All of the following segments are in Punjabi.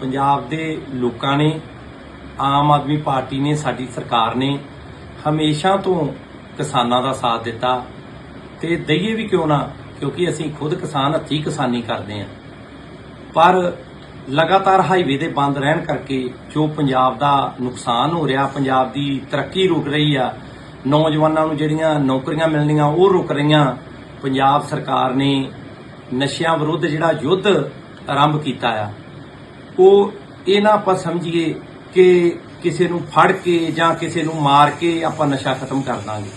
ਪੰਜਾਬ ਦੇ ਲੋਕਾਂ ਨੇ, ਆਮ ਆਦਮੀ ਪਾਰਟੀ ਨੇ, ਸਾਡੀ ਸਰਕਾਰ ਨੇ ਹਮੇਸ਼ਾ ਤੋਂ ਕਿਸਾਨਾਂ ਦਾ ਸਾਥ ਦਿੱਤਾ। ਤੇ ਦਈਏ ਵੀ ਕਿਉਂ ਨਾ, ਕਿਉਂਕਿ ਅਸੀਂ ਖੁਦ ਕਿਸਾਨ ਹੱਥੀਂ ਕਿਸਾਨੀ ਕਰਦੇ ਹਾਂ। ਪਰ ਲਗਾਤਾਰ ਹਾਈਵੇ ਦੇ ਬੰਦ ਰਹਿਣ ਕਰਕੇ ਜੋ ਪੰਜਾਬ ਦਾ ਨੁਕਸਾਨ ਹੋ ਰਿਹਾ, ਪੰਜਾਬ ਦੀ ਤਰੱਕੀ ਰੁਕ ਰਹੀ ਆ, ਨੌਜਵਾਨਾਂ ਨੂੰ ਜਿਹੜੀਆਂ ਨੌਕਰੀਆਂ ਮਿਲਣੀਆਂ, ਉਹ ਰੁਕ ਰਹੀਆਂ, ਪੰਜਾਬ ਸਰਕਾਰ ਨੇ ਨਸ਼ਿਆਂ ਵਿਰੁੱਧ ਜਿਹੜਾ ਯੁੱਧ ਆਰੰਭ ਕੀਤਾ ਆ। ਉਹ ਇਹ ਨਾ ਆਪਾਂ ਸਮਝੀਏ ਕਿ ਕਿਸੇ ਨੂੰ ਫੜ ਕੇ ਜਾਂ ਕਿਸੇ ਨੂੰ ਮਾਰ ਕੇ ਆਪਾਂ ਨਸ਼ਾ ਖਤਮ ਕਰ ਦਾਂਗੇ।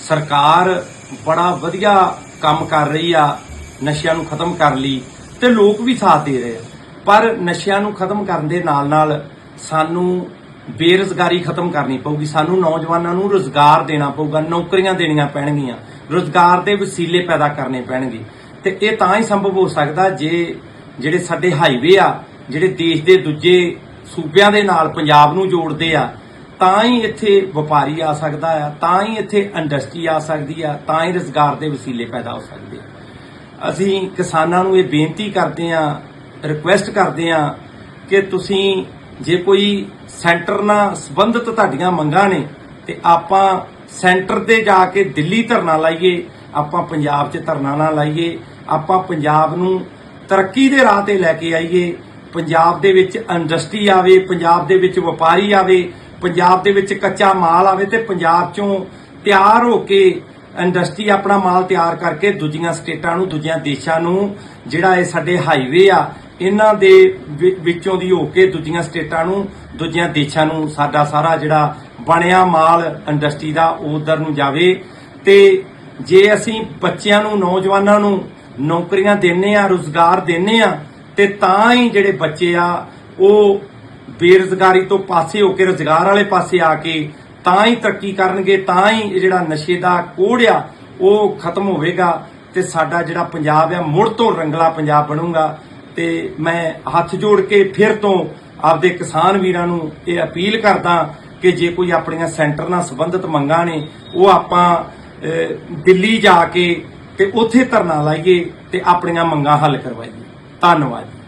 ਸਰਕਾਰ ਬੜਾ ਵਧੀਆ ਕੰਮ ਕਰ ਰਹੀ ਆ, ਨਸ਼ਿਆਂ ਨੂੰ ਖਤਮ ਕਰਨ ਲਈ ਤੇ ਲੋਕ ਵੀ ਸਾਥ ਦੇ ਰਹੇ ਆ। ਪਰ ਨਸ਼ਿਆਂ ਨੂੰ ਖਤਮ ਕਰਨ ਦੇ ਨਾਲ ਨਾਲ ਸਾਨੂੰ ਬੇਰੁਜ਼ਗਾਰੀ ਖਤਮ ਕਰਨੀ ਪਊਗੀ। ਸਾਨੂੰ ਨੌਜਵਾਨਾਂ ਨੂੰ ਰੋਜ਼ਗਾਰ ਦੇਣਾ ਪਊਗਾ, ਨੌਕਰੀਆਂ ਦੇਣੀਆਂ ਪੈਣਗੀਆਂ। ਰੋਜ਼ਗਾਰ ਦੇ ਵਸੀਲੇ ਪੈਦਾ ਕਰਨੇ ਪੈਣਗੇ। ਤੇ ਇਹ ਤਾਂ ਹੀ ਸੰਭਵ ਹੋ ਸਕਦਾ ਜੇ ਜਿਹੜੇ ਸਾਡੇ ਹਾਈਵੇ ਆ ਜਿਹੜੇ ਦੇਸ਼ ਦੇ ਦੂਜੇ ਸੂਬਿਆਂ ਦੇ ਨਾਲ ਪੰਜਾਬ ਨੂੰ ਜੋੜਦੇ ਆ, ਤਾਂ ਹੀ ਇੱਥੇ ਵਪਾਰੀ ਆ ਸਕਦਾ ਆ, ਤਾਂ ਹੀ ਇੱਥੇ ਇੰਡਸਟਰੀ ਆ ਸਕਦੀ ਆ, ਤਾਂ ਹੀ ਰੋਜ਼ਗਾਰ ਦੇ ਵਸੀਲੇ ਪੈਦਾ ਹੋ ਸਕਦੇ ਆ। ਅਸੀਂ ਕਿਸਾਨਾਂ ਨੂੰ ਇਹ ਬੇਨਤੀ ਕਰਦੇ ਆ ਰਿਕੁਐਸਟ ਕਰਦੇ ਆ ਕਿ ਤੁਸੀਂ ਜੇ ਕੋਈ ਸੈਂਟਰ ਨਾਲ ਸੰਬੰਧਿਤ ਤੁਹਾਡੀਆਂ ਮੰਗਾਂ ਨੇ, ਤੇ ਆਪਾਂ ਸੈਂਟਰ ਤੇ ਜਾ ਕੇ ਦਿੱਲੀ ਧਰਨਾ ਲਾਈਏ, ਆਪਾਂ ਪੰਜਾਬ 'ਚ ਧਰਨਾ ਨਾ ਲਾਈਏ, ਆਪਾਂ ਪੰਜਾਬ ਨੂੰ ਤਰੱਕੀ ਦੇ ਰਾਹ ਤੇ ਲੈ ਕੇ ਆਈਏ ਪੰਜਾਬ ਦੇ ਵਿੱਚ ਇੰਡਸਟਰੀ ਆਵੇ, ਪੰਜਾਬ ਦੇ ਵਿੱਚ ਵਪਾਰੀ ਆਵੇ, ਪੰਜਾਬ ਦੇ ਵਿੱਚ ਕੱਚਾ ਮਾਲ ਆਵੇ ਤੇ ਪੰਜਾਬ 'ਚੋਂ ਤਿਆਰ ਹੋ ਕੇ ਇੰਡਸਟਰੀ ਆਪਣਾ ਮਾਲ ਤਿਆਰ ਕਰਕੇ ਦੂਜੀਆਂ ਸਟੇਟਾਂ ਨੂੰ, ਦੂਜੀਆਂ ਦੇਸ਼ਾਂ ਨੂੰ, ਜਿਹੜਾ ਇਹ ਸਾਡੇ ਹਾਈਵੇ ਆ, ਇਹਨਾਂ ਦੇ ਵਿੱਚੋਂ ਦੀ ਹੋ ਕੇ ਦੂਜੀਆਂ ਸਟੇਟਾਂ ਨੂੰ, ਦੂਜੀਆਂ ਦੇਸ਼ਾਂ ਨੂੰ ਸਾਡਾ ਸਾਰਾ ਜਿਹੜਾ ਬਣਿਆ ਮਾਲ ਇੰਡਸਟਰੀ ਦਾ ਉਧਰ ਨੂੰ ਜਾਵੇ ਤੇ ਜੇ ਅਸੀਂ ਬੱਚਿਆਂ ਨੂੰ, ਨੌਜਵਾਨਾਂ ਨੂੰ ਨੌਕਰੀਆਂ ਦਿੰਨੇ ਆ, ਰੋਜ਼ਗਾਰ ਦਿੰਨੇ ਆ ਤੇ ਤਾਂ ਹੀ ਜਿਹੜੇ ਬੱਚੇ ਆ, ਉਹ ਬੇਰੁਜ਼ਗਾਰੀ ਤੋਂ ਪਾਸੇ ਹੋ ਕੇ, ਰੋਜ਼ਗਾਰ ਵਾਲੇ ਪਾਸੇ ਆ ਕੇ ਤਾਂ ਹੀ ਤਰੱਕੀ ਕਰਨਗੇ, ਤਾਂ ਹੀ ਜਿਹੜਾ ਨਸ਼ੇ ਦਾ ਕੋੜ ਆ, ਉਹ ਖਤਮ ਹੋਵੇਗਾ ਤੇ ਸਾਡਾ ਜਿਹੜਾ ਪੰਜਾਬ ਆ, ਮੁੜ ਤੋਂ ਰੰਗਲਾ ਪੰਜਾਬ ਬਣੂਗਾ। ਤੇ ਮੈਂ ਹੱਥ ਜੋੜ ਕੇ ਫਿਰ ਤੋਂ ਆਪਦੇ ਕਿਸਾਨ ਵੀਰਾਂ ਨੂੰ ਇਹ ਅਪੀਲ ਕਰਦਾ ਕਿ ਜੇ ਕੋਈ ਆਪਣੀਆਂ ਸੈਂਟਰ ਨਾਲ ਸੰਬੰਧਿਤ ਮੰਗਾਂ ਨੇ, ਉਹ ਆਪਾਂ ਦਿੱਲੀ ਜਾ ਕੇ ਤੇ ਉੱਥੇ ਧਰਨਾ ਲਾਈਏ ਤੇ ਆਪਣੀਆਂ ਮੰਗਾਂ ਹੱਲ ਕਰਵਾਈਏ। ਧੰਨਵਾਦ।